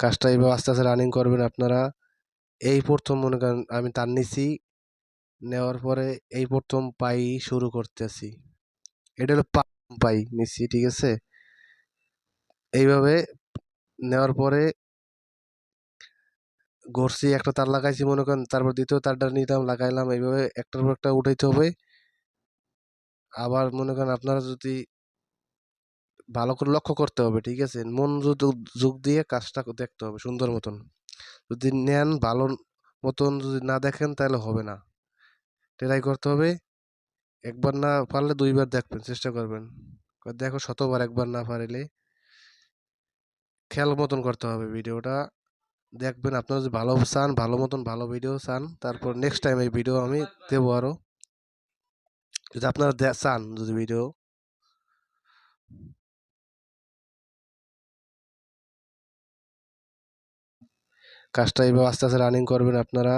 কাজটা এইভাবে আস্তে আস্তে রানিং করবেন আপনারা। এই প্রথম মনে করেন আমি তার নিছি। নেওয়ার পরে এই প্রথম পাই শুরু করতেছি। এটা হলো পাই নিছি, ঠিক আছে? এইভাবে নেওয়ার পরে গড়ছি একটা তার লাগাইছি মনে করেন, তারপর দ্বিতীয় তারটা নিলাম, লাগাইলাম, এইভাবে একটার পর একটা উঠাইতে হবে। আবার মনে করেন আপনারা যদি ভালো করে লক্ষ্য করতে হবে ঠিক আছে? মন যোগ দিয়ে কাজটা দেখতে হবে সুন্দর মতন। যদি নেন ভালো মতন যদি না দেখেন তাহলে হবে না। ট্রাই করতে হবে। একবার না পারলে দুইবার দেখবেন চেষ্টা করবেন। দেখো শতবার একবার না পারিলে। খেয়াল মতন করতে হবে ভিডিওটা। দেখবেন আপনারা যদি ভালো চান ভালো মতন ভালো ভিডিও চান তারপর নেক্সট টাইম এই ভিডিও আমি দেবো আরও যদি আপনারা চান যদি ভিডিও কাজটা এইভাবে আস্তে আস্তে রানিং করবেন আপনারা।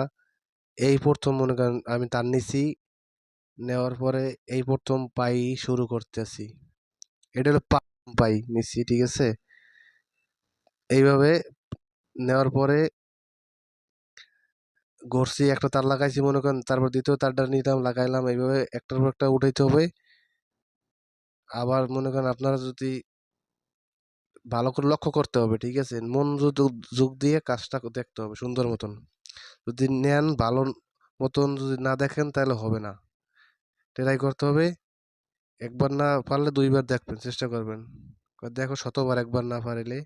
এই প্রথম মনে করেন আমি তার নিছি, নেওয়ার পরে এই প্রথম পাই শুরু করতেছি। এটা হলো পাই নিছি, ঠিক আছে? এইভাবে নেওয়ার পরে ঘষছি একটা তার লাগাইছি মনে করেন, তারপর দ্বিতীয় তারটা নিলাম লাগাইলাম, এইভাবে একটার পর একটা উঠাইতে হবে। আবার মনে করেন আপনারা যদি ভালো করে লক্ষ্য করতে হবে, ঠিক আছে? মন যোগ দিয়ে কাজটা দেখতে হবে সুন্দর মতন। যদি নেন ভালো মতন যদি না দেখেন তাহলে হবে না। ট্রাই করতে হবে। একবার না পারলে দুইবার দেখবেন, চেষ্টা করবেন। দেখো শতবার একবার না পারিলে।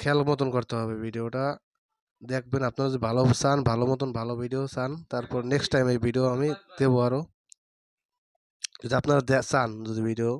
খেয়াল মতন করতে হবে ভিডিওটা। দেখবেন আপনারা যদি ভালো চান, ভালো মতন ভালো ভিডিও চান, তারপর নেক্সট টাইম এই ভিডিও আমি দেবো আরও যদি আপনারা চান যদি ভিডিও।